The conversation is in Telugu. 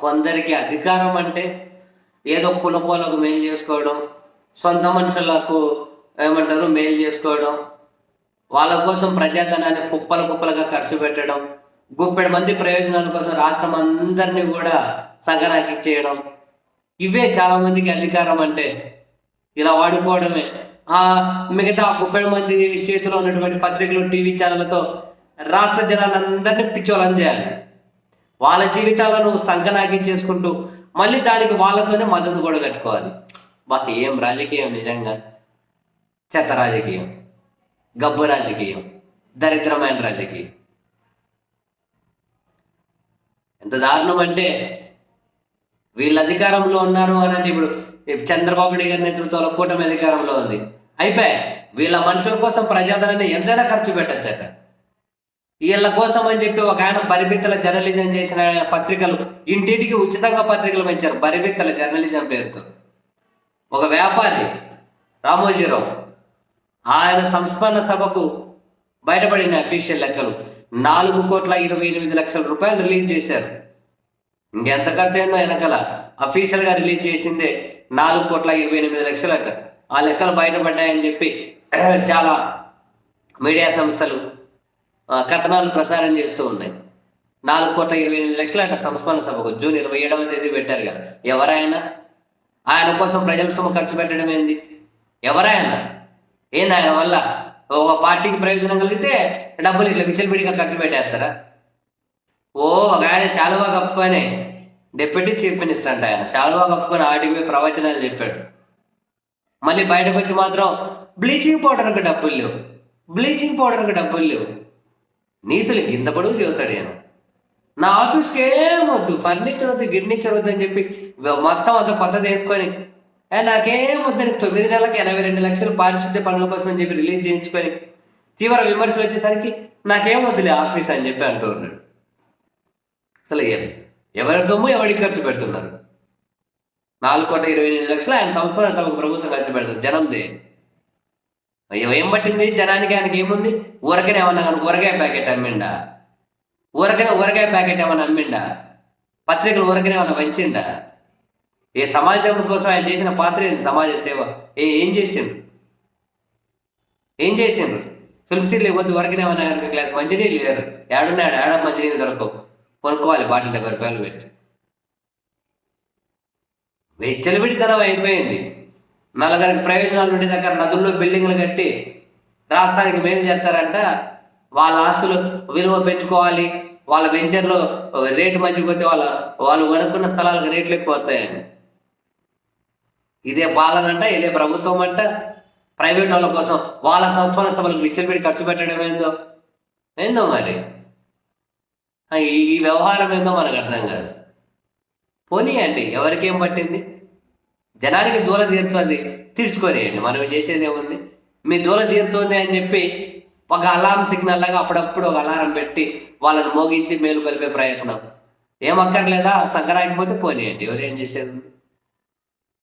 కొందరికి అధికారం అంటే ఏదో కులపోలకు మేలు చేసుకోవడం సొంత మనుషులకు ఏమంటారు మేలు చేసుకోవడం వాళ్ళ కోసం ప్రజాధనాన్ని కుప్పల కుప్పలుగా ఖర్చు పెట్టడం గుప్పెడు మంది ప్రయోజనాల కోసం రాష్ట్రం అందరినీ కూడా సగరాకి చేయడం ఇవే చాలామందికి అధికారం అంటే ఇలా వాడుకోవడమే. ఆ మిగతా ముప్పై మంది చేతిలో ఉన్నటువంటి పత్రికలు టీవీ ఛానళ్ళతో రాష్ట్ర జనాలందరినీ పిచ్చోళం చేయాలి. వాళ్ళ జీవితాలను సంకనాకి చేసుకుంటూ మళ్ళీ దానికి వాళ్ళతోనే మద్దతు కూడా కట్టుకోవాలి మాకు ఏం రాజకీయం నిజంగా? చెత్త రాజకీయం గబ్బు రాజకీయం దరిద్రమైన రాజకీయం. ఎంత దారుణం అంటే వీళ్ళు అధికారంలో ఉన్నారు అని అంటే ఇప్పుడు చంద్రబాబు నాయుడు గారి నేతృత్వంలో కూటమి అధికారంలో ఉంది. అయిపోయి వీళ్ళ మనుషుల కోసం ప్రజాధనాన్ని ఎంతైనా ఖర్చు పెట్టచ్చట వీళ్ళ కోసం అని చెప్పి ఒక ఆయన బరిబిత్తల జర్నలిజం చేసిన పత్రికలు ఇంటింటికి ఉచితంగా పత్రికలు పెంచారు. బరిబిత్తల జర్నలిజం పేరుతో. ఒక వ్యాపారి రామోజీరావు ఆయన సంస్మరణ సభకు బయటపడిన అఫీషియల్ లెక్కలు. నాలుగు కోట్ల ఇరవై ఎనిమిది లక్షల రూపాయలు రిలీజ్ చేశారు. ఇంకెంత ఖర్చు అయిందో వెనకాల అఫీషియల్గా రిలీజ్ చేసిందే నాలుగు కోట్ల ఇరవై ఎనిమిది లక్షలు ఆ లెక్కలు బయటపడ్డాయని చెప్పి చాలా మీడియా సంస్థలు కథనాలు ప్రసారం చేస్తూ ఉన్నాయి నాలుగు కోట్ల ఇరవై ఎనిమిది లక్షలు అట సంస్మరణ సభకు. జూన్ ఇరవై ఏడవ తేదీ పెట్టారు కదా. ఎవరైనా ఆయన కోసం ప్రజల సొమ్ము ఖర్చు పెట్టడం ఏంది? ఎవరైనా ఏంది ఆయన వల్ల? ఒక పార్టీకి ప్రయోజనం కలిగితే డబ్బులు ఇట్లా విచ్చలవిడిగా ఖర్చు పెట్టేస్తారా? ఓ ఒక ఆయన శాలువా కప్పుకొని డిప్యూటీ చీఫ్ మినిస్టర్ అంట ఆయన. శాలువా కప్పుకొని ఆడికి పోయి ప్రవచనాలు చెప్పాడు. మళ్ళీ బయటకు వచ్చి మాత్రం బ్లీచింగ్ పౌడర్కి డబ్బులు లేవు. బ్లీచింగ్ పౌడర్కి డబ్బులు లేవు. నీతులు గింత పొడుగు చెబుతాడు నేను నా ఆఫీస్కి ఏం వద్దు ఫర్నిచర్ వద్దు గిర్నిచర్ వద్దు అని చెప్పి మొత్తం అంత కొత్తది వేసుకొని నాకేం వద్దని తొమ్మిది నెలలకు ఎనభై రెండు లక్షలు పారిశుద్ధ్య పనుల కోసం అని చెప్పి రిలీజ్ చేయించుకొని తీవ్ర విమర్శలు వచ్చేసరికి నాకేం వద్దులే ఆఫీస్ అని చెప్పి అంటూ ఉన్నాడు. అసలు ఎవరి సొమ్ము ఎవరికి ఖర్చు పెడుతున్నారు? నాలుగు కోట్ల ఇరవై ఎనిమిది లక్షలు ఆయన సంస్థ సభకు ప్రభుత్వం ఖర్చు పెడుతుంది జనంది. ఏం పట్టింది? జనానికి ఆయనకి ఏముంది? ఊరకనే ఏమన్నా ఊరగాయ ప్యాకెట్ అమ్మిండా? ఊరకనే ఊరగాయ ప్యాకెట్ ఏమన్నా అమ్మిండా? పత్రికలు ఊరకనే ఏమన్నా వంచిండా ఏ సమాజం కోసం ఆయన చేసిన పాత్ర ఏంది? సమాజ సేవ. ఏ ఏం చేసిండు? ఏం చేసిండ్రు ఫిల్మ్ సీట్లు ఇవ్వద్దు వరకనే ఏమన్నా కనుక క్లాస్ మంచినీళ్ళు లేరు ఏడున్నాడు. ఏడ మంచినీళ్ళు దొరకవు. కొనుక్కోవాలి బాటిల్ డెబ్బై రూపాయలు పెట్టి. వెచ్చలవిడితనం అయిపోయింది. నలుగురికి ప్రయోజనాలు ఉండే దగ్గర నదుల్లో బిల్డింగ్లు కట్టి రాష్ట్రానికి మేలు చేస్తారంట. వాళ్ళ ఆస్తులు విలువ పెంచుకోవాలి. వాళ్ళ వెంచర్లో రేటు మంచిగా పోతే వాళ్ళ వాళ్ళు కొనుక్కున్న స్థలాలకు రేట్లు ఎక్కువ వస్తాయని ఇదే పాలన అంట ఇదే ప్రభుత్వం అంట. ప్రైవేట్ వాళ్ళ కోసం వాళ్ళ సంస్థల సభలకు విచ్చలవిడి ఖర్చు పెట్టడం ఏందో? ఏందో మరి? ఈ వ్యవహారం ఏందో మనకు అర్థం కాదు. పోనీ అండి ఎవరికేం పట్టింది? జనానికి దూల తీరుతుంది. తీర్చుకోనియండి. మనం చేసేది ఏముంది? మీ దూల తీరుతుంది అని చెప్పి ఒక అలారం సిగ్నల్ లాగా అప్పుడప్పుడు ఒక అలారం పెట్టి వాళ్ళని మోగించి మేలు కలిపే ప్రయత్నం. ఏం అక్కర్లేదా? సంక్రాంతి పోతే పోనీయండి. ఎవరేం చేసేది